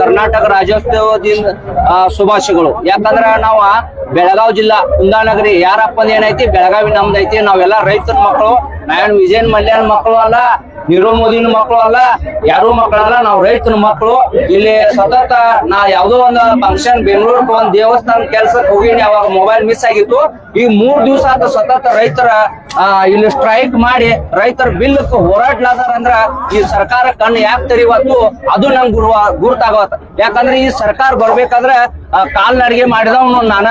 ಕರ್ನಾಟಕ ರಾಜ್ಯೋತ್ಸವದಿಂದ ಶುಭಾಶಯಗಳು. ಯಾಕಂದ್ರ ನಾವ ಬೆಳಗಾವ್ ಜಿಲ್ಲಾ ಕುಂದಾನಗರಿ ಯಾರಪ್ಪಂದ ಏನೈತಿ ಬೆಳಗಾವಿ ನಮ್ದೈತಿ, ನಾವೆಲ್ಲ ರೈತರ ಮಕ್ಕಳು, ನಾರಾಯಣ ವಿಜಯನ್ ಮಲ್ಯನ್ ಮಕ್ಕಳು ಅಲ್ಲ ನೀರವ್ ಮೋದಿನ ಮಕ್ಕಳು ಅಲ್ಲ, ಯಾರು ಮಕ್ಕಳಲ್ಲ, ನಾವು ರೈತನ ಮಕ್ಕಳು. ಇಲ್ಲಿ ಸತತ ನಾ ಯಾವ್ದೋ ಒಂದು ಫಂಕ್ಷನ್ ಬೆಂಗಳೂರಿಗೆ ಒಂದ್ ದೇವಸ್ಥಾನ ಕೆಲ್ಸಕ್ಕೆ ಹೋಗಿನಿ, ಅವಾಗ ಮೊಬೈಲ್ ಮಿಸ್ ಆಗಿತ್ತು. ಈ ಮೂರ್ ದಿವಸ ಅಂತ ಸತತ ರೈತರ ಇಲ್ಲಿ ಸ್ಟ್ರೈಕ್ ಮಾಡಿ ರೈತರ ಬಿಲ್ ಹೋರಾಡ್ಲಾದಾರ ಅಂದ್ರ ಈ ಸರ್ಕಾರ ಕಣ್ಣು ಯಾಕೆ ತೆರಿವತ್ತು ಅದು ನಂಗೆ ಗುರು ಗುರುತಾಗವತ್ತ ಯಾಕಂದ್ರೆ ಈ ಸರ್ಕಾರ ಬರ್ಬೇಕಾದ್ರೆ ಕಾಲ್ನಡಿಗೆ ಮಾಡಿದವನು ನಾನ.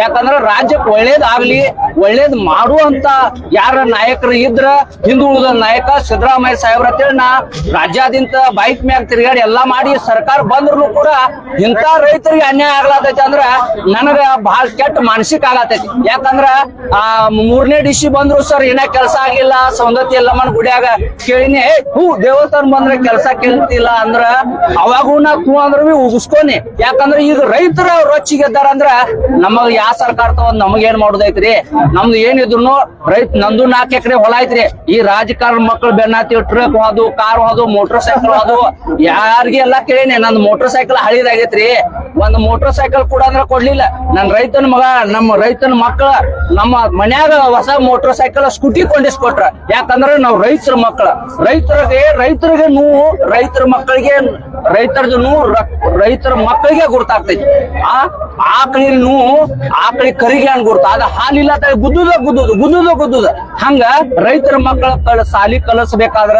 ಯಾಕಂದ್ರ ರಾಜ್ಯಕ್ಕೆ ಒಳ್ಳೇದಾಗ್ಲಿ ಒಳ್ಳೇದ್ ಮಾಡುವಂತ ಯಾರ ನಾಯಕರು ಇದ್ರ, ಹಿಂದುಳಿದ ನಾಯಕ ಸಿದ್ದರಾಮಯ್ಯ ಸಾಹೇಬ್ರ ಅಂತೇಳಿ ನಾ ರಾಜ್ಯಾದ್ಯಂತ ಬೈಕ್ ಮ್ಯಾಗ ತಿರುಗಾಡಿ ಎಲ್ಲಾ ಮಾಡಿ ಸರ್ಕಾರ ಬಂದ್ರು ಕೂಡ ಇಂತ ರೈತರಿಗೆ ಅನ್ಯಾಯ ಆಗ್ಲಾತೈತಿ ಅಂದ್ರ ನನಗ ಬಹಳ ಕೆಟ್ಟ ಮಾನಸಿಕ ಆಗತೈತಿ ಯಾಕಂದ್ರ ಆ ಮೂರನೇ ಡಿಸಿ ಬಂದ್ರು ಸರ್ ಏನ ಕೆಲಸ ಆಗಿಲ್ಲ ಸೌಂದತಿ ಎಲ್ಲಮ್ಮನ ಗುಡಿಯಾಗ ಕೇಳಿನಿ ಹೂ, ದೇವಸ್ಥಾನ ಬಂದ್ರೆ ಕೆಲಸ ಕೇಳ್ತಿಲ್ಲ ಅಂದ್ರ ಅವಾಗೂ ನಾ ಕೂ ಅಂದ್ರ ಉಗಿಸ್ಕೊನಿ. ಯಾಕಂದ್ರ ಈಗ ರೈತರ ರೊಚ್ಚಿಗೆದ್ದಾರ ಅಂದ್ರ ನಮಗ ಯಾ ಸರ್ಕಾರ ತಗೊಂಡ್ ನಮಗ್ ಏನ್ ಮಾಡುದೈತ್ರಿ? ನಮ್ದು ಏನಿದ್ರು ರೈತ ನಂದು ನಾಲ್ಕು ಎಕರೆ ಹೊಲ ಐತ್ರಿ. ಈ ರಾಜಕಾರಣ ಮಕ್ಕಳು ಬೆನ್ನಾತಿ ಟ್ರಕ್ ಹೋದು ಕಾರ್ ಹೋದು ಮೋಟರ್ ಸೈಕಲ್ ಹೋದು ಯಾರಿಗೆ ಎಲ್ಲಾ ಕೇಳಿನಿ ನನ್ನ ಮೋಟರ್ ಸೈಕಲ್ ಹಳಿದಾಗೈತ್ರಿ. ಒಂದ್ ಮೋಟರ್ ಸೈಕಲ್ ಕೂಡ ಅಂದ್ರ ಕೊಡ್ಲಿಲ್ಲ. ನನ್ ರೈತನ ಮಗ ನಮ್ಮ ರೈತನ ಮಕ್ಕಳ ನಮ್ಮ ಮನ್ಯಾಗ ಹೊಸ ಮೋಟರ್ ಸೈಕಲ್ ಸ್ಕೂಟಿ ಕೊಂಡಿಸ್ಕೊಟ್ರ. ಯಾಕಂದ್ರ ನಾವ್ ರೈತರ ಮಕ್ಕಳ ರೈತರಿಗೆ ರೈತರಿಗೆ ನೋವು, ರೈತರ ಮಕ್ಕಳಿಗೆ ರೈತರದು ನೂ ರ- ರೈತರ ಮಕ್ಕಳಿಗೆ ಗುರ್ತಾಗ್ತೈತಿ. ಆ, ಆಕಳಿನ ನೋವು, ಆಕಳಿ ಕರಿಗೆ ಅನ್ ಗುರ್ತ. ಅದ ಹಾಲಿಲ್ಲ ಗುದ್ದುದ, ಗುದ್ದುದು, ಗುದ್ದುದ ಗುದ್ದುದ. ಹಂಗ ರೈತರ ಮಕ್ಕಳ ಕಳ ಸಾಲಿ ಕಲಿಸ್ಬೇಕಾದ್ರ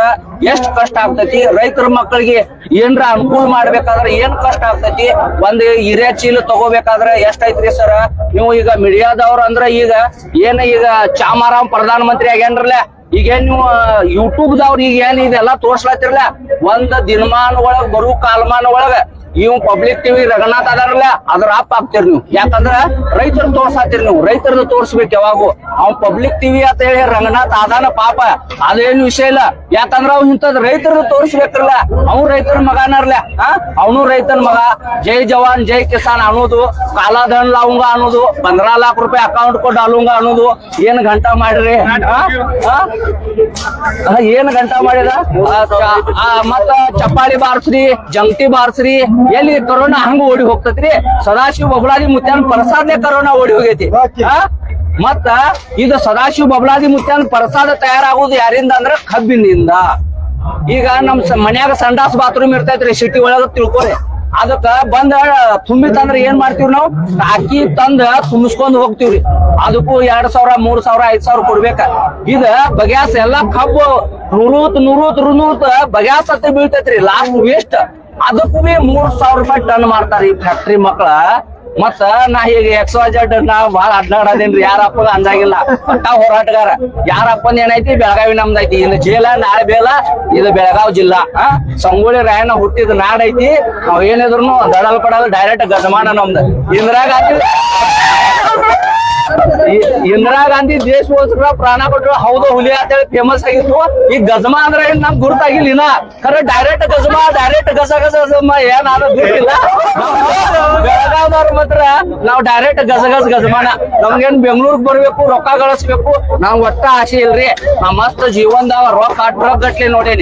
ಎಷ್ಟ್ ಕಷ್ಟ ಆಗ್ತೈತಿ? ರೈತರ ಮಕ್ಕಳಿಗೆ ಏನ್ರ ಅನುಕೂಲ ಮಾಡ್ಬೇಕಾದ್ರ ಏನ್ ಕಷ್ಟ ಆಗ್ತೈತಿ? ಒಂದ್ ಹಿರಿಯ ಚೀಲ ತಗೋಬೇಕಾದ್ರ ಎಷ್ಟ್ ಐತ್ರಿ ಸರ್? ನೀವು ಈಗ ಮೀಡಿಯಾದವ್ರ ಅಂದ್ರ ಈಗ ಏನ ಈಗ ಚಾಮಾರಾಮ್ ಪ್ರಧಾನ ಮಂತ್ರಿ ಆಗ್ಯಾನ್ರಲ್ಲ ಈಗೇನ್ ನೀವು ಯೂಟ್ಯೂಬ್ ದವ್ರ ಈಗ ಏನ್ ಇದೆಲ್ಲ ತೋರ್ಸ್ಲತ್ತಿರಲ್ಲ? ಒಂದ್ ದಿನಮಾನ ಒಳಗ್ ಬರು ಕಾಲಮಾನ ಒಳಗ ಇವ್ ಪಬ್ಲಿಕ್ ಟಿವಿ ರಘುನಾಥ್ ಅದಾರಲ್ಲ, ಅದ್ರ ಅಪ್ ಆಗ್ತೀರಿ ನೀವು. ಯಾಕಂದ್ರ ರೈತರು ತೋರ್ಸಾತಿರಿ ನೀವು. ರೈತರನ್ನ ತೋರ್ಸ್ಬೇಕು ಯಾವಾಗೂ. ಅವ್ನ್ ಪಬ್ಲಿಕ್ ಟಿವಿ ಅಂತ ಹೇಳಿ ರಂಗನಾಥ್ ಆದಾನ ಪಾಪ. ಅದೇನು ವಿಷಯ ಇಲ್ಲ. ಯಾಕಂದ್ರ ಅವ್ ಇಂಥದ್ ರೈತರನ್ನ ತೋರ್ಸ್ಬೇಕಲ್ಲ ಅವ್ನು ರೈತರ ಮಗನರ್ಲ ಅವನು ರೈತನ ಮಗ. ಜೈ ಜವಾನ್, ಜೈ ಕಿಸಾನ್ ಅನ್ನೋದು. ಕಾಲಾಧನ್ ಲಾವಂಗ ಅನ್ನೋದು. ಪಂದ್ರ ಲಾಖ ರೂಪಾಯಿ ಅಕೌಂಟ್ ಕೊಟ್ಟು ಅಲುಂಗ ಅನ್ನೋದು. ಏನ್ ಗಂಟಾ ಮಾಡ್ರಿ? ಏನ್ ಗಂಟಾ ಮಾಡಿದ? ಮತ್ತ ಚಪ್ಪಾಳಿ ಬಾರ್ಸ್ರಿ ಜಂಗಟಿ ಬಾರ್ಸ್ರಿ ಎಲ್ಲಿ ಕರೋನಾ ಹಂಗ ಓಡಿ ಹೋಗ್ತತ್ರಿ? ಸದಾಶಿವ ಬಬಲಾದಿ ಮುತ್ಯಾನ್ ಪ್ರಸಾದ್ನೇ ಕರೋನಾ ಓಡಿ ಹೋಗೈತಿ? ಮತ್ತ ಇದು ಸದಾಶಿವ ಬಬಲಾದಿ ಮುತ್ಯಾನ್ ಪ್ರಸಾದ ತಯಾರಾಗುದು ಯಾರಿಂದ ಅಂದ್ರ ಕಬ್ಬಿನಿಂದ. ಈಗ ನಮ್ ಸ- ಮನ್ಯಾಗ ಸಂಡಾಸ್ ಬಾತ್ರೂಮ್ ಇರ್ತೈತ್ರಿ ಸಿಟಿ ಒಳಗ ತಿಳ್ಕೊರಿ. ಅದಕ್ಕ ಬಂದ ತುಂಬಿತ್ತಂದ್ರ ಏನ್ ಮಾಡ್ತೀವಿ ನಾವು? ಅಕ್ಕಿ ತಂದ ತುಂಬಿಸ್ಕೊಂಡು ಹೋಗ್ತಿವ್ರಿ. ಅದಕ್ಕೂ ಎರಡ್ ಸಾವಿರ ಮೂರ್ ಸಾವಿರ ಐದ್ ಸಾವಿರ ಕೊಡ್ಬೇಕ. ಇದ ಬಗ್ಯಾಸ್ ಎಲ್ಲಾ ಕಬ್ಬು ನುರೂತ್ ನುರೂತ್ ನುರೂತ್ ಬಗ್ಯಾಸ್ ಹತ್ತಿ ಬೀಳ್ತೈತ್ರಿ. ಲಾಸ್ಟ್ ವೇಸ್ಟ್ ಅದಕ್ಕೂ ಮೂರ್ ಸಾವಿರ ರೂಪಾಯಿ ಟನ್ ಮಾಡ್ತಾರ ಈ ಫ್ಯಾಕ್ಟ್ರಿ ಮಕ್ಳ. ಮತ್ತ ನಾ ಈಗ ಎಕ್ಸ್ ಜೆಡ್ ನಾ ಬಾಳ ಅಡ್ಡಾಡದೇನ್ರಿ ಯಾರಪ್ಪ ಅಂದಾಗಿಲ್ಲ. ಒಟ್ಟ ಹೋರಾಟಗಾರ. ಯಾರಪ್ಪನ್ ಏನೈತಿ? ಬೆಳಗಾವಿ ನಮ್ದೈತಿ. ಇನ್ನು ಜೇಲ, ನಾಳೆ ಬೇಲ ಇದು ಬೆಳಗಾವ್ ಜಿಲ್ಲಾ. ಸಂಗೊಳ್ಳಿ ರಾಯಣ್ಣ ಹುಟ್ಟಿದ ನಾಡೈತಿ. ನಾವ್ ಏನಿದ್ರು ದಡಲ್ ಪಡಲ್ ಡೈರೆಕ್ಟ್ ಗಜಮಾನ ನಮ್ದು. ಇಂದಿರಾ ಗಾಂಧಿ ಇಂದಿರಾ ಗಾಂಧಿ ದೇಶಗೋಸ್ಕರ ಪ್ರಾಣ ಕೊಟ್ಟರು ಹೌದು, ಹುಲಿ ಅಂತ ಹೇಳಿ ಫೇಮಸ್ ಆಗಿತ್ತು. ಈ ಗಜಮಾ ಅಂದ್ರೆ ಏನ್ ನಮ್ ಗುರುತಾಗಿಲ್ಲ ಇನ್ನ. ಕರೆ ಡೈರೆಕ್ಟ್ ಗಜಮಾ ಡೈರೆಕ್ಟ್ ಗಸ ಗಸ ಗಜಮ ಏನ್ ಅದು ಗೊತ್ತಿಲ್ಲ ಬೆಳಗಾವ್ದವ್ರ ಮಾತ್ರ ನಾವ್ ಡೈರೆಕ್ಟ್ ಗಜ ಗಜ, ಗಜಮಾನ. ನಮ್ಗೇನ್ ಬೆಂಗಳೂರ್ಗ್ ಬರ್ಬೇಕು, ರೊಕ್ಕ ಗಳಿಸ್ಬೇಕು. ನಾವ್ ಒಟ್ಟ ಆಸೆ ಇಲ್ರಿ. ನಾ ಮಸ್ತ್ ರೊಕ್ಕ ಟ್ರಕ್ ಗಟ್ಲಿ ನೋಡೇನಿ.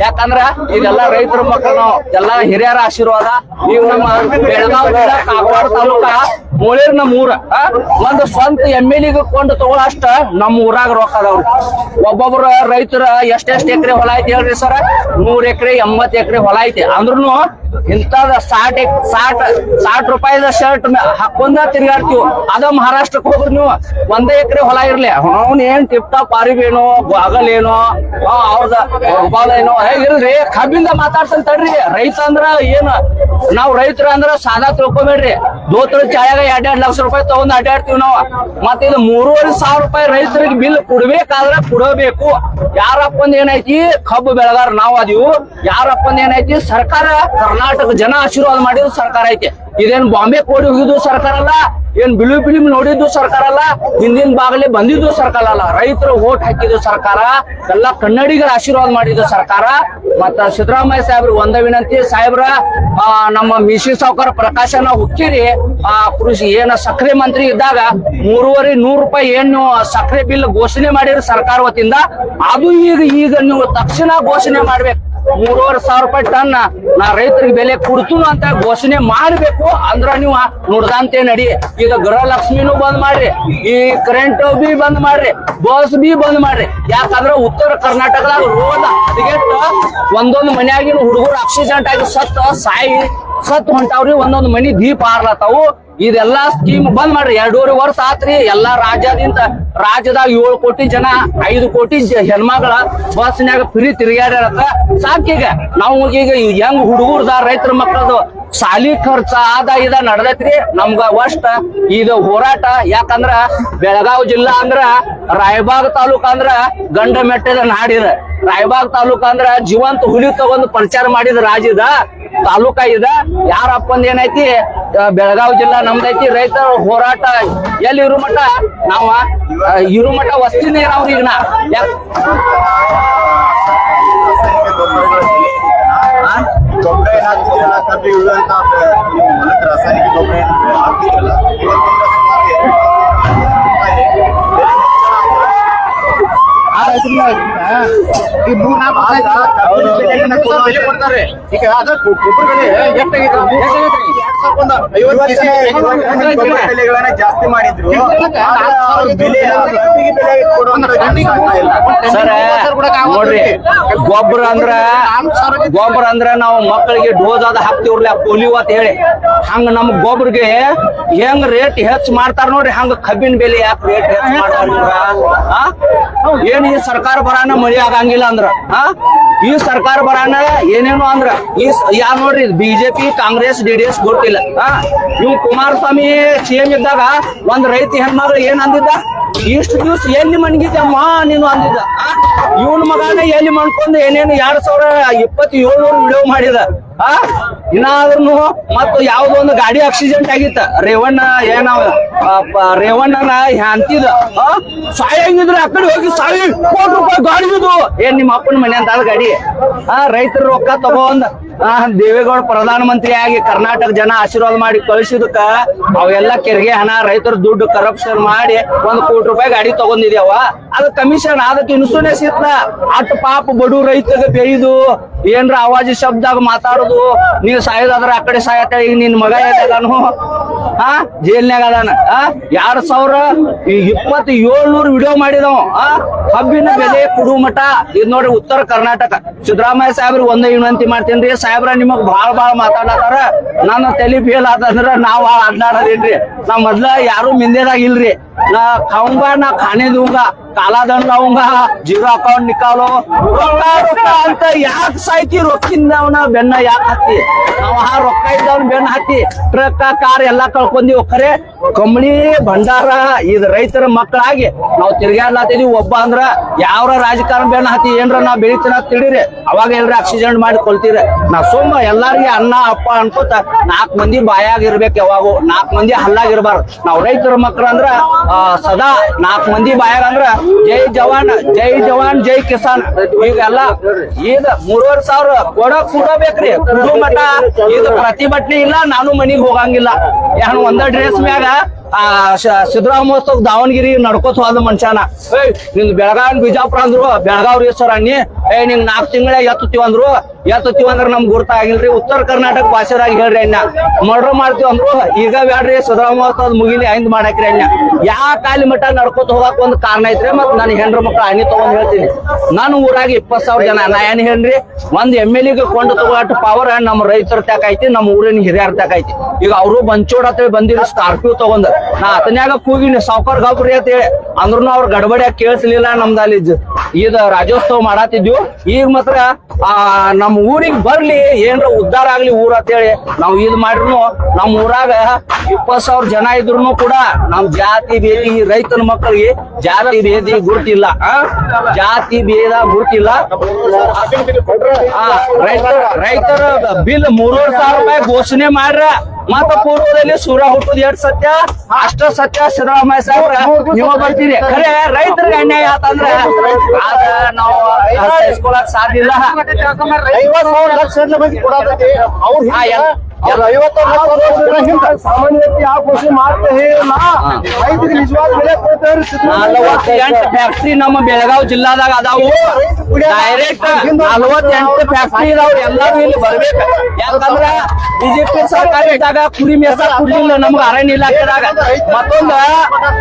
ಯಾಕಂದ್ರ ಇದೆಲ್ಲ ರೈತರ ಮಕ್ಕಳು ಎಲ್ಲಾ ಹಿರಿಯರ ಆಶೀರ್ವಾದ. ನೀವು ನಮ್ಮ ಬೆಳಗಾವ್ ಜಿಲ್ಲಾ ಕಾಗವಾಡ ತಾಲೂಕ ಮೂಳೇರ್ ನಮ್ಮ ಊರ? ಒಂದು ಸ್ವಂತ ಎಂ ಎಲ್ ಕೊಂಡು ತಗೊಳಷ್ಟ ನಮ್ಮ ಊರಾಗ ರೊಕ್ಕ ಅದಾವ್ರಿ. ಒಬ್ಬೊಬ್ರ ರೈತರ ಎಷ್ಟೆಷ್ಟ್ ಎಕರೆ ಹೊಲ ಐತಿ ಹೇಳ್ರಿ ಸರ? ನೂರ್ ಎಕರೆ ಎಂಬತ್ ಎಕರೆ ಹೊಲ ಐತಿ. ಅಂದ್ರೂ ಇಂಥದ ಸಾಟ್ ಸಾಟ್ ಸಾಟ್ ರೂಪಾಯಿದ ಶರ್ಟ್ ಹಾಕೊಂಡ ತಿರ್ಗಾಡ್ತೀವಿ. ಅದ ಮಹಾರಾಷ್ಟ್ರಕ್ಕೆ ಹೋಗ್ರಿ ನೀವು ಒಂದೇ ಎಕರೆ ಹೊಲ ಇರ್ಲಿ. ಅವ್ನ ಏನ್ ಟಿಪ್ ಟಾಪ್ ಅರಿವೇನೋ ಆ, ಅವ್ರದ ಏನೋ ಇಲ್ರಿ, ಕಬ್ಬಿಂದ ಮಾತಾಡ್ಸನ್ ತಡ್ರಿ. ರೈತ ಅಂದ್ರ ಏನ್, ನಾವ್ ರೈತರ ಅಂದ್ರ ಸಾದಾ ತಿಳ್ಕೊಬೇಡ್ರಿ. ದೋತ್ರ ಚಾಯಾಗ ಎರಡ್ ಎರಡ್ ಲಕ್ಷ ರೂಪಾಯಿ ತಗೊಂಡ್ ಅಡ್ಡಾಡ್ತೀವಿ ನಾವ್. ಮತ್ತೆ ಇದು ಮೂರುವರೆ ಸಾವಿರ ರೂಪಾಯಿ ರೈತರಿಗೆ ಬಿಲ್ ಕೊಡ್ಬೇಕಾದ್ರೆ ಕೊಡಬೇಕು. ಯಾರಪ್ಪಂದ್ ಏನೈತಿ, ಕಬ್ಬು ಬೆಳಗಾರ ನಾವ್ ಅದೀವು. ಯಾರಪ್ಪಂದ್ ಏನೈತಿ, ಸರ್ಕಾರ ಕರ್ನಾಟಕ ಜನ ಆಶೀರ್ವಾದ ಮಾಡಿದ್ರು ಸರ್ಕಾರ ಐತಿ. ಇದೇನ್ ಬಾಂಬೆ ಕೋಡಿ ಹೋಗಿದ್ದು ಸರ್ಕಾರ ಅಲ್ಲ ಏನ್ ಬಿಳಿ ಫಿಲಿಂ ನೋಡಿದ್ದು ಸರ್ಕಾರ ಅಲ್ಲ? ಹಿಂದಿನ ಬಾಗಲೇ ಬಂದಿದ್ದು ಸರ್ಕಾರ ಅಲ್ಲ. ರೈತರು ಓಟ್ ಹಾಕಿದ್ದು ಸರ್ಕಾರ. ಎಲ್ಲ ಕನ್ನಡಿಗರ ಆಶೀರ್ವಾದ ಮಾಡಿದ್ದು ಸರ್ಕಾರ. ಮತ್ತ ಸಿದ್ದರಾಮಯ್ಯ ಸಾಹೇಬ್ರ ಒಂದ ವಿನಂತಿ, ಸಾಹೇಬ್ರ ನಮ್ಮ ಮಿಶಿ ಸಾವುಕಾರ ಪ್ರಕಾಶನ ಹುಕ್ಕಿರಿ. ಆ, ಕೃಷಿ ಏನ ಸಕ್ಕರೆ ಮಂತ್ರಿ ಇದ್ದಾಗ ಮೂರುವರೆ ನೂರು ರೂಪಾಯಿ ಏನು ಸಕ್ಕರೆ ಬಿಲ್ ಘೋಷಣೆ ಮಾಡಿರೋ ಸರ್ಕಾರ ವತಿಯಿಂದ, ಅದು ಈಗ ಈಗ ನೀವು ತಕ್ಷಣ ಘೋಷಣೆ ಮಾಡ್ಬೇಕು. ಮೂರುವರೆ ಸಾವಿರ ರೂಪಾಯಿ ಟನ್ ನಾ ರೈತರಿಗೆ ಬೆಲೆ ಕೊಡ್ತೀನಿ ಅಂತ ಘೋಷಣೆ ಮಾಡ್ಬೇಕು. ಅಂದ್ರ ನೀವು ನೋಡ್ದಂತೆ ನಡಿ. ಈಗ ಗೃಹಲಕ್ಷ್ಮಿನೂ ಬಂದ್ ಮಾಡ್ರಿ, ಈ ಕರೆಂಟ್ ಬಿ ಬಂದ್ ಮಾಡ್ರಿ ಬಸ್ ಬಿ ಬಂದ್ ಮಾಡ್ರಿ. ಯಾಕಂದ್ರ ಉತ್ತರ ಕರ್ನಾಟಕದಾಗ ರೋದ ಅದಕ್ಕೆ ಒಂದೊಂದು ಮನೆಯಾಗಿನ ಹುಡುಗರು ಆಕ್ಸಿಡೆಂಟ್ ಆಗಿ ಸತ್ತ, ಸಾಯಿ ಸತ್ ಹೊಂಟಾವ್ರಿ, ಒಂದೊಂದು ಮನಿ ದೀಪ ಹಾರ್ಲತ್ತಾವು ಇದೆಲ್ಲಾ ಸ್ಕೀಮ್ ಬಂದ್ ಮಾಡ್ರಿ. ಎರಡೂವರೆ ವರ್ಷ ಆತ್ರಿ. ಎಲ್ಲಾ ರಾಜ್ಯದಿಂದ ರಾಜ್ಯದಾಗ ಏಳು ಕೋಟಿ ಜನ, ಐದು ಕೋಟಿ ಹೆಣ್ಮಗಳ ಬಸ್ನ್ಯಾಗ ಫ್ರೀ ತಿರುಗಾಡ್ಯಾರತ್ತ ಸಾಕೀಗ ನಾವು ಈಗ ಹೆಂಗ್ ಹುಡುಗರ್ದ ರೈತರ ಮಕ್ಕಳದು ಸಾಲಿ ಖರ್ಚ ಆದ ಇದ ನಡ್ದೈತ್ರಿ. ನಮ್ಗ ಅಷ್ಟ ಇದು ಹೋರಾಟ. ಯಾಕಂದ್ರ ಬೆಳಗಾವ್ ಜಿಲ್ಲಾ ಅಂದ್ರ ರಾಯಬಾಗ್ ತಾಲೂಕ ಅಂದ್ರ ಗಂಡ ಮೆಟ್ಟದ ನಾಡಿದ. ರಾಯಬಾಗ್ ತಾಲೂಕ ಅಂದ್ರ ಜೀವಂತ ಹುಲಿ ತಗೊಂಡು ಪ್ರಚಾರ ಮಾಡಿದ ರಾಜ್ಯದ ತಾಲೂಕ ಇದ ಯಾರಪ್ಪಂದ ಏನೈತಿ ಬೆಳಗಾವಿ ಜಿಲ್ಲಾ ನಮ್ದೈತಿ, ರೈತರ ಹೋರಾಟ ಎಲ್ಲಿ ಇರು ಮಠ? ನಾವ ಇರು ಮಠ ವಸ್ತಿನೇ ಇರಾವ್ರಿ ಈಗ ನಾ. ಆ? ಈ ಮೂರ್ ನಾಲ್ಕು ಕೊಡ್ತಾರೆ. ಈಗ ಅದ ಗೊಬ್ಬರ ಬೆಲೆ ಜಾಸ್ತಿ ಮಾಡಿದ್ರು. ಬೆಲೆ ನೋಡ್ರಿ ಗೊಬ್ಬರ ಅಂದ್ರ ಗೊಬ್ಬರ ಅಂದ್ರ ನಾವು ಮಕ್ಕಳಿಗೆ ಡೋಸ್ ಅದ ಹಾಕ್ತಿವ್ರಲ್ಲ ಪೋಲಿಯೋ ಅಂತ ಹೇಳಿ. ಹಂಗ ನಮ್ ಗೊಬ್ಬರಿಗೆ ಹೆಂಗ್ ರೇಟ್ ಹೆಚ್ಚು ಮಾಡ್ತಾರ ನೋಡ್ರಿ ಹಂಗ ಕಬ್ಬಿನ ಬೆಲೆ ಯಾಕೆ ರೇಟ್ ಹೆಚ್ಚು ಮಾಡ್ತಾರ? ಏನ್ ಈ ಸರ್ಕಾರ ಬರಾನ ಮಳಿ ಆಗಂಗಿಲ್ಲ ಅಂದ್ರ? ಹ ಈ ಸರ್ಕಾರ ಬರಾನ ಏನೇನು ಅಂದ್ರ? ಈ ಯಾರು ನೋಡ್ರಿ BJP Congress D D S ಗೊತ್ತಿಲ್ಲ. ಆ? ಇವ್ ಕುಮಾರಸ್ವಾಮಿ ಸಿಎಂ ಇದ್ದಾಗ ಒಂದ್ ರೈತ ಹೆಣ್ಮಗಳು ಏನ್ ಅಂದಿದ್ದ? ಇಷ್ಟು ದಿವಸ ಎಲ್ಲಿ ಮಣಗಿದ್ದಮ್ಮ ನೀನು ಅಂದಿದ್ದ. ಇವನ್ ಮಗನ ಎಲ್ಲಿ ಮಣ್ಕೊಂಡು ಏನೇನು? ಎರಡ್ ಸಾವಿರ ಇಪ್ಪತ್ತೇಳು ವಿಡಿಯೋ ಮಾಡಿದ. ಆ ಇನ್ನಾದ್ರೂ ಮತ್ತ ಯಾವ್ದೋ ಒಂದು ಗಾಡಿ ಆಕ್ಸಿಡೆಂಟ್ ಆಗಿತ್ತ. ರೇವಣ್ಣ ಏನಾವ ರೇವಣ್ಣನ ಅಂತಿದ ಸಾಯಂಗಿದ್ರೆ ಆ ಕಡೆ ಹೋಗಿ ಸಾಯಿ, ಕೋಟಿ ರೂಪಾಯಿ ಗಾಡಿ ಇದು. ಏನ್ ನಿಮ್ಮ ಅಪ್ಪನ ಮನೆ ಅಂತ ಅದ ಗಾಡಿ? ಆ, ರೈತರ ರೊಕ್ಕ ತಗೊಂಡ್, ಆ, ದೇವೇಗೌಡ ಪ್ರಧಾನ ಮಂತ್ರಿ ಆಗಿ ಕರ್ನಾಟಕ ಜನ ಆಶೀರ್ವಾದ ಮಾಡಿ ಕಳಿಸಿದಕ್ಕ, ಅವೆಲ್ಲ ಕೆರಿಗೆ ಹಣ, ರೈತರ ದುಡ್ಡು ಕರಪ್ಷನ್ ಮಾಡಿ ಒಂದ್ ಕೋಟಿ ರೂಪಾಯಿ ಗಾಡಿ ತಗೊಂಡಿದ್ಯಾವ. ಅದ ಕಮಿಷನ್ ಅದಕ್ಕೆ ಇನ್ಸೂರೆನ್ಸ್ ಇತ್ತ ಅಟ್ ಪಾಪ ಬಡು ರೈತಗೆ ಬೇಯ್ದು, ಏನ್ರ ಅವಾಜಿ ಶಬ್ದಾಗ ಮಾತಾಡುದು ನೀವ್ ಸಾಯೋದಾದ್ರ ಆ ಕಡೆ ಸಾಯತ್ತ ಈಗ ನಿನ್ ಮಗ ಎಲ್ಲಿದಾನು ಹಾ ಜೈಲ್ನಾಗ ಅದಾನ ಆ? ಎರಡ್ ಸಾವಿರ ಇಪ್ಪತ್ ಏಳ್ನೂರು ವಿಡಿಯೋ ಮಾಡಿದವ ಆ? ಹಬ್ಬಿನ ಬೆಲೆ ಕುಡು ಮಠ. ಇದ್ ನೋಡ್ರಿ ಉತ್ತರ ಕರ್ನಾಟಕ. ಸಿದ್ದರಾಮಯ್ಯ ಸಾಹೇಬ್ರಿ ಒಂದೇ ವಿನಂತಿ ಮಾಡ್ತೇನ್ರಿ ಸಾಹೇಬ್ರ ನಿಮಗ್ ಬಾಳ ಬಾಳ ಮಾತಾಡತಾರ ನನ್ನ ತಲೆ ಫೇಲ್ ಆತಂದ್ರ ನಾವ್ ಆಡ್ಲಾಡದೇನ್ರಿ ನಾ ಮೊದ್ಲ ಯಾರು ಮಿಂದೇದಾಗ ಇಲ್ರಿ. ನಾ खाऊंगा ನಾ खाने दूंगा काला धन ಜೀರೋ ಅಕೌಂಟ್ अकाउंट निकालो ರೊಕ್ಕ ರೊಕ್ಕ ಅಂತ ಯಾಕೆ ಸಾಯ್ತಿ? ರೊಕ್ಕಿಂದ ಬೆನ್ನ ಯಾಕೆ ಹತ್ತಿ? ನಾವು ಆ ರೊಕ್ಕ ಇದ್ದವನ್ ಬೆನ್ನ ಹತ್ತಿ. ಟ್ರಕ್ ಕಾರ್ ಎಲ್ಲ ಕಳ್ಕೊಂಡಿವ್ ಖರೆ ಕಂಬಳಿ, ಭಂಡಾರ, ಇದ್ ರೈತರ ಮಕ್ಕಳಾಗಿ ನಾವು ತಿರ್ಗಾಡ್ಲಾತಿದ್ವಿ ಒಬ್ಬ ಅಂದ್ರೆ ಯಾವ್ರ ರಾಜಕಾರಣ ಬೆನ್ನ ಹತ್ತಿ, ಏನ್ರ ನಾ ಬೆಳಿತೀನ ತಿಳಿರಿ. ಅವಾಗ ಎಲ್ರ ಆಕ್ಸಿಡೆಂಟ್ ಮಾಡಿ ಕೊಲ್ತೀರಿ. ನಾ ಸುಮ್ಮ ಎಲ್ಲಾರಿಗೆ ಅಣ್ಣ, ಅಪ್ಪ ಅನ್ಕೋತ ನಾಲ್ಕು ಮಂದಿ ಬಾಯಾಗ ಬಾಯಾಗಿರ್ಬೇಕು ಯಾವಾಗೂ. ನಾಲ್ಕು ಮಂದಿ ಹಲ್ಲಾಗಿರ್ಬಾರ್ದು ನಾವ್ ರೈತರ ಮಕ್ಳು ಅಂದ್ರೆ ಸದಾ ನಾಲ್ಕು ಮಂದಿ ಬಾಯರ್ ಅಂದ್ರ ಜೈ ಜವಾನ್ ಜೈ ಜವಾನ್, ಜೈ ಕಿಸಾನ್. ಈಗೆಲ್ಲ ಈಗ ಮೂರುವರೆ ಸಾವಿರ ಕೊಡಕ್ ಕೂಡಬೇಕ್ರಿ ಕುಡು ಮಠ ಇದು ಪ್ರತಿಭಟನೆ ಇಲ್ಲ, ನಾನು ಮನಿಗ್ ಹೋಗಂಗಿಲ್ಲ. ಯಾನ್ ಒಂದ ಡ್ರೆಸ್ ಮ್ಯಾಗ, ಆ ಸಿದ್ದರಾಮೋತ್ಸವ ದಾವಣಗಿರಿ ನಡ್ಕೋತ ಹೋದ ಮನುಷ್ಯನ. ನಿನ್ ಬೆಳಗಾವಿ, ಬಿಜಾಪುರ ಅಂದ್ರು, ಬೆಳಗಾವಿ ಸರ್ ಅನ್ನಿ. ಏ ನಿಂಗ್ ನಾಲ್ಕು ತಿಂಗಳ ಎತ್ತುತ್ತೀವಿ ಅಂದ್ರು. ಎತ್ತುತ್ತೀವಿ ಅಂದ್ರ ಗುರ್ತ ಆಗಿಲ್ರಿ. ಉತ್ತರ ಕರ್ನಾಟಕ ಭಾಷೆದಾಗ ಹೇಳ್ರಿ ಅಣ್ಣ. ಮರ್ಡರ್ ಮಾಡ್ತೀವಿ ಅಂದ್ರು. ಈಗ ಬ್ಯಾಡ್ರಿ ಸಿದ್ದರಾಮೋತ್ಸವ ಮುಗಿಲಿ, ಐಂದ್ ಮಾಡಾಕ್ರಿ ಅಣ್ಣ. ಯಾ ಕಾಲಿ ಮಠ ನಡ್ಕೋತ ಹೋಗಾಕ ಒಂದ್ ಕಾರಣ ಐತ್ರಿ? ಮತ್ ನನ್ ಹೆಂಡ್ರ ಮಕ್ಳು ಹನಿ ತಗೊಂಡ್ ಹೇಳ್ತೀನಿ. ನಾನು ಊರಾಗ ಇಪ್ಪತ್ ಸಾವಿರ ಜನ ನಾ ಏನ್ ಹೇಳ್ರಿ. ಒಂದ್ ಎಂ ಎಲ್ ಎಗೆ ಕೊಂಡು ತಗೋಟ್ ಪವರ್ ನಮ್ಮ ರೈತರ ತಕ ಐತಿ ನಮ್ಮ ಊರಿನ ಹಿರಿಯರ್ ತಕ ಐತಿ. ಈಗ ಅವರು ಬಂಚೋಡ್ ಅಂತೇಳಿ ಬಂದಿರೋ ಸ್ಕಾರ್ಪಿಯೋ ತಗೊಂಡ್ ನಾ ಅತನ್ಯಾಗ ಕೂಗಿನಿ, ಸಾವ್ಕಾರ್ ಗಾಬ್ರಿ ಅಂತ ಹೇಳಿ. ಅಂದ್ರೂ ಅವ್ರ ಗಡಬಡಿಯಾಗ ಕೇಳಿಸ್ಲಿಲ್ಲ ನಮ್ದು ಅಲ್ಲಿ ಜ- ಇದ ರಾಜ್ಯೋತ್ಸವ ಮಾಡತ್ತಿದ್ವಿ ಈಗ ಮಾತ್ರ, ಆ ನಮ್ಮ ಊರಿಗೆ ಬರ್ಲಿ, ಏನ್ರ ಉದ್ಧಾರ ಆಗ್ಲಿ ಊರ್ ಅಂತೇಳಿ ನಾವ್ ಇದ್ ಮಾಡ್ರು ನಮ್ಮ ಊರಾಗ ಇಪ್ಪತ್ ಸಾವಿರ ಜನ ಇದ್ರು ಕೂಡ ನಮ್ ಜಾತಿ ಭೇದಿ ಈ ರೈತನ ಮಕ್ಕಳಿಗೆ ಜಾತಿ ಭೇದ ಗುರುತಿಲ್ಲ. ಆ? ಜಾತಿ ಭೇದ ಗುರುತಿಲ್ಲ. ರೈತರ ರೈತರ ಬಿಲ್ ಮೂರುವರೆ ಸಾವಿರ ರೂಪಾಯಿ ಘೋಷಣೆ ಮಾಡ್ರ. ಮತ್ತ ಪೂರ್ವದಲ್ಲಿ ಸೂರ್ಯ ಹುಟ್ಟುದು ಎರಡ್ ಸತ್ಯ? ಅಷ್ಟ ಸತ್ಯ ಸಿದ್ದರಾಮಯ್ಯ ಸಾಹೇಬ್ರ. ನೀವು ಬರ್ತೀರಿ. ಖರೆ ರೈತರಿಗೆ ಅನ್ಯಾಯ ಆತಂದ್ರ ಆದ ನಾವು ಸಾಧ್ಯ ಇಲ್ಲ. ಯಾವ ಕೃಷಿ ಮಾಡ್ತಾ ಇಲ್ಲ. ರೈತರಿಗೆ ನಿಜವಾದ ಬೆಲೆ ಕೊಡ್ತಾರೆ ನಲವತ್ತೆಂಟು ಫ್ಯಾಕ್ಟ್ರಿ ನಮ್ಮ ಬೆಳಗಾವ್ ಜಿಲ್ಲಾದಾಗ ಅದಾವು. ಡೈರೆಕ್ಟ್ ನಲವತ್ತೆಂಟು ಫ್ಯಾಕ್ಟ್ರಿ ಇದಾವ ಎಲ್ಲಾರು ಇಲ್ಲಿ ಬರ್ಬೇಕು. ಯಾಕಂದ್ರ ಬಿಜೆಪಿ ಸರ್ಕಾರ ಇದ್ದಾಗ ಕುರಿ ಮೇಸ ಕೊಡ್ಲಿಲ್ಲ ನಮ್ಗೆ ಅರಣ್ಯ ಇಲಾಖೆದಾಗ. ಮತ್ತೊಂದು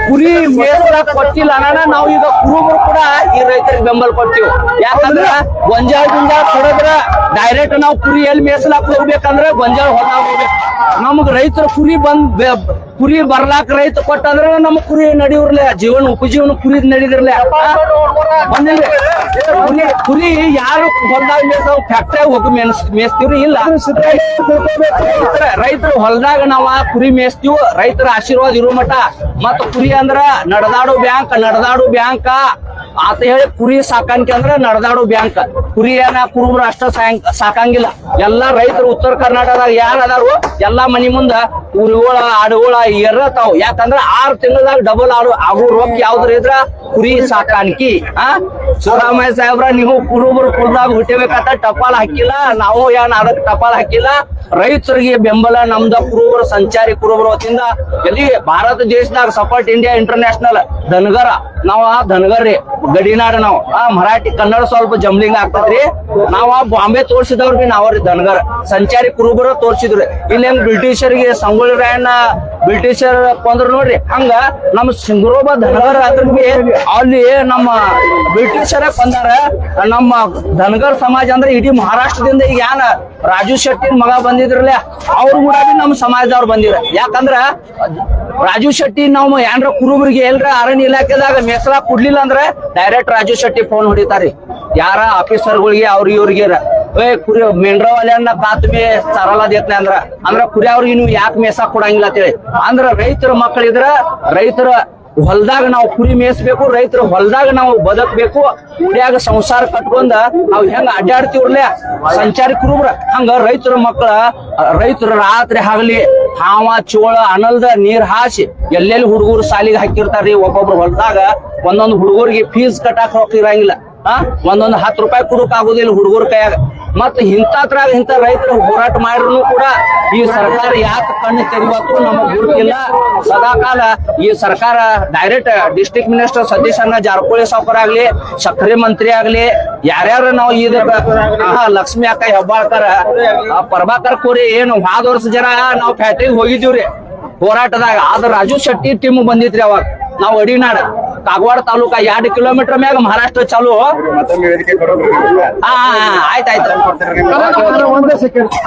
ಕುರಿ ಮೇಸರ ಕೊಟ್ಟಿಲ್ಲ ಅಣ್ಣ ನಾವು ಈಗ ಕುರುಬರು ಕೂಡ ಈ ರೈತರಿಗೆ ಬೆಂಬಲ ಕೊಡ್ತೀವಿ. ಯಾಕಂದ್ರ ಗೊಂಜಾಳದಿಂದ ಕೊಡದ್ರ ಡೈರೆಕ್ಟ್ ನಾವು ಕುರಿ ಎಲ್ಲಿ ಮೇಸಲಾಕ್ ಹೋಗ್ಬೇಕಂದ್ರ ಗೊಂಜಾಳ ನಮಗ್ ರೈತರ ಕುರಿ ಬಂದ್ ಕುರಿ ಬರ್ಲಾಕ್ ರೈತ ಕೊಟ್ಟಂದ್ರ ನಮ್ ಕುರಿ ನಡಿವ್ರಲೆ ಜೀವನ ಉಪಜೀವನ ಕುರಿ ನಡೀದಿರ್ಲೆ. ಕುರಿ ಕುರಿ ಯಾರು ಹೊಲ್ದಾಗ ಮೇಸಾವ್ ಫ್ಯಾಕ್ಟ್ರಿ ಹೋಗಿ ಮೇಸ್ ಇಲ್ಲ. ರೈತರು ಹೊಲ್ದಾಗ ನಾವ ಕುರಿ ಮೇಸ್ತೀವ್ ರೈತರ ಆಶೀರ್ವಾದ ಇರೋ ಮಠ. ಮತ್ತ ಕುರಿ ಅಂದ್ರ ನಡೆದಾಡು ಬ್ಯಾಂಕ್ ನಡೆದಾಡು ಬ್ಯಾಂಕ್. ಆತ ಹೇಳಿ ಕುರಿ ಸಾಕಾಣಿಕೆ ಅಂದ್ರೆ ನಡೆದಾಡು ಬ್ಯಾಂಕ್. ಕುರಿ ಏನ ಕುರುಬ್ರು ಅಷ್ಟ ಸಾಕಂಗಿಲ್ಲ. ಎಲ್ಲಾ ರೈತರು ಉತ್ತರ ಕರ್ನಾಟಕದಾಗ ಯಾರು ಅದಾರು? ಎಲ್ಲಾ ಮನಿ ಮುಂದ ಕುರಿಗಳ ಆಡುಗಳ ಎರತಾವ್ ಯಾಕಂದ್ರ ಆರ್ ತಿಂಗಳದಾಗ ಡಬಲ್ ಆಡು. ಆಗೋ ರೊಕ್ಕ ಯಾವ್ದ್ರ ಇದ್ರ? ಕುರಿ ಸಾಕಾಣಿಕೆ. ಆ? ಸಿದ್ದರಾಮಯ್ಯ ಸಾಹೇಬ್ರ, ನೀವು ಕುರುಬರು ಕುರ್ದಾಗ ಹುಟ್ಟಿಬೇಕಂತ ಟಪಾಲ್ ಹಾಕಿಲ್ಲ. ನಾವು ಏನ್ ಅದಕ್ಕೆ ಟಪಾಲ್ ಹಾಕಿಲ್ಲ? ರೈತರಿಗೆ ಬೆಂಬಲ, ನಮ್ದ ಕುರುಬರು, ಸಂಚಾರಿ ಕುರುಬರು ವತಿಯಿಂದ ಎಲ್ಲಿ ಭಾರತ ದೇಶದಾಗ ಸಪೋರ್ಟ್ ಇಂಡಿಯಾ ಇಂಟರ್ನ್ಯಾಷನಲ್ ಧನಗರ, ನಾವ ಧನ್ಗರ್ ರೀ, ಗಡಿನಾಡ ನಾವು, ಆ ಮರಾಠಿ, ಕನ್ನಡ ಸ್ವಲ್ಪ ಜಂಬ್ಲಿಂಗ್ ಆಗ್ತದ್ರಿ. ನಾವ ಬಾಂಬೆ ತೋರ್ಸಿದವ್ರಿ ನಾವ್ರಿ ಧನ್ಗರ್. ಸಂಚಾರಿ ಕುರುಬರ ತೋರ್ಸಿದ್ರಿ ಇಲ್ಲಿ ಹೆಂಗ್ ಬ್ರಿಟಿಷರಿಗೆ ಸಂಗೊಳ್ಳಿ ರಾಯಣ್ಣ, ಬ್ರಿಟಿಷರ್ ಕೊಂದ್ರು ನೋಡ್ರಿ. ಹಂಗ ನಮ್ ಸಿಂಗ್ರೋಬ ದನಗರ ಅದ್ರ ಅಲ್ಲಿ ನಮ್ಮ ಬ್ರಿಟಿಷರ ಕೊಂದಾರ. ನಮ್ಮ ಧನಗರ್ ಸಮಾಜ ಅಂದ್ರೆ ಇಡೀ ಮಹಾರಾಷ್ಟ್ರದಿಂದ ಈಗ ಯಾನ ರಾಜು ಶೆಟ್ಟಿ ಮಗ ಬಂದಿದ್ರಲ್ಲ, ಅವ್ರು ಕೂಡ ನಮ್ಮ ಸಮಾಜದವ್ರು ಬಂದಿರ ಯಾಕಂದ್ರ ರಾಜು ಶೆಟ್ಟಿ ನಾವು ಏನ್ರ ಕುರುಬರಿಗೆ ಎಲ್ರ ಅರಣ್ಯ ಇಲಾಖೆದಾಗ ಮೇಸಲ ಕೊಡ್ಲಿಲ್ಲ ಅಂದ್ರೆ ಡೈರೆಕ್ಟ್ ರಾಜು ಶೆಟ್ಟಿ ಫೋನ್ ಹೊಡಿತಾರಿ ಯಾರ ಆಫೀಸರ್ಗಳಿಗೆ ಅವ್ರ ಇವ್ರಿಗೆ ಏ, ಕುರಿ ಮೆಂಡ್ರವಾಲ್ಯನ್ನ ಕಾತ್ ಮೇ ಸರಳ ದೇತ್ನೆ ಅಂದ್ರ. ಅಂದ್ರ ಕುರಿ ಅವ್ರಿಗೆ ನೀವು ಯಾಕೆ ಮೇಸ ಕೊಡಂಗಿಲ್ಲ ಅಂತೇಳಿ. ಅಂದ್ರ ರೈತರ ಮಕ್ಕಳಿದ್ರ ರೈತರ ಹೊಲ್ದಾಗ ನಾವು ಕುರಿ ಮೇಯಿಸ್ಬೇಕು, ರೈತರು ಹೊಲ್ದಾಗ ನಾವು ಬದುಕಬೇಕು, ಕುರಿಯಾಗ ಸಂಸಾರ ಕಟ್ಕೊಂಡ ನಾವು ಹೆಂಗ ಅಡ್ಡಾಡ್ತಿವ್ರಲ್ಲ ಸಂಚಾರಿ ಕುರುಬ್ರ. ಹಂಗ ರೈತರ ಮಕ್ಕಳ, ರೈತರು ರಾತ್ರಿ ಆಗಲಿ ಹಾವ, ಚೋಳ, ಅನಲ್ದ ನೀರ್ ಹಾಸಿ ಎಲ್ಲೆಲ್ಲಿ ಹುಡುಗರು ಸಾಲಿಗೆ ಹಾಕಿರ್ತಾರ್ರಿ, ಒಬ್ಬೊಬ್ರು ಹೊಲ್ದಾಗ ಒಂದೊಂದು ಹುಡುಗರಿಗೆ ಫೀಸ್ ಕಟ್ಟಾಕ ಹೋಗಿರಂಗಿಲ್ಲ ಆ? ಒಂದೊಂದು ಹತ್ತು ರೂಪಾಯಿ ಕುಡುಕ್ ಆಗುದಿಲ್ಲ ಹುಡುಗರ ಕೈಯಾಗ. ಮತ್ತ ಇಂಥದ್ರಾಗ ಇಂಥ ರೈತರು ಹೋರಾಟ ಮಾಡಿದ್ರು ಕೂಡ ಈ ಸರ್ಕಾರ ಯಾಕೆ ಕಣ್ಣು ತೆರಿಬೇಕು ನಮಗ್ ಗುರುತಿಲ್ಲ. ಸದಾಕಾಲ ಈ ಸರ್ಕಾರ ಡೈರೆಕ್ಟ್ ಡಿಸ್ಟ್ರಿಕ್ಟ್ ಮಿನಿಸ್ಟರ್ ಸತೀಶ್ ಅಣ್ಣ ಜಾರಕಿಹೊಳಿ ಸಾವ್ಕರ್ ಆಗ್ಲಿ ಸಕ್ರೆ ಮಂತ್ರಿ ಆಗ್ಲಿ, ಯಾರ್ಯಾರು ನಾವು ಇದಕ್ಕ ಲಕ್ಷ್ಮಿ ಅಕ್ಕ ಹೆಬ್ಬಾಳ್ಕರ ಪ್ರಭಾಕರ್ ಕೋರಿ ಏನು ಹಾದ ವರ್ಷ ಜನ ನಾವು ಫ್ಯಾಕ್ಟ್ರಿಗೆ ಹೋಗಿದ್ದೀವ್ರಿ. ಹೋರಾಟದಾಗ ಆದ್ರ ರಾಜು ಶೆಟ್ಟಿ ಟೀಮ್ ಬಂದಿತ್ರಿ ಅವಾಗ. ನಾವು ಅಡಿನಾಡ ಕಾಗವಾಡ ತಾಲೂಕ ಎರಡು ಕಿಲೋಮೀಟರ್ ಮ್ಯಾಗ ಮಹಾರಾಷ್ಟ್ರ ಚಾಲು ಮತ್ತೊಮ್ಮೆ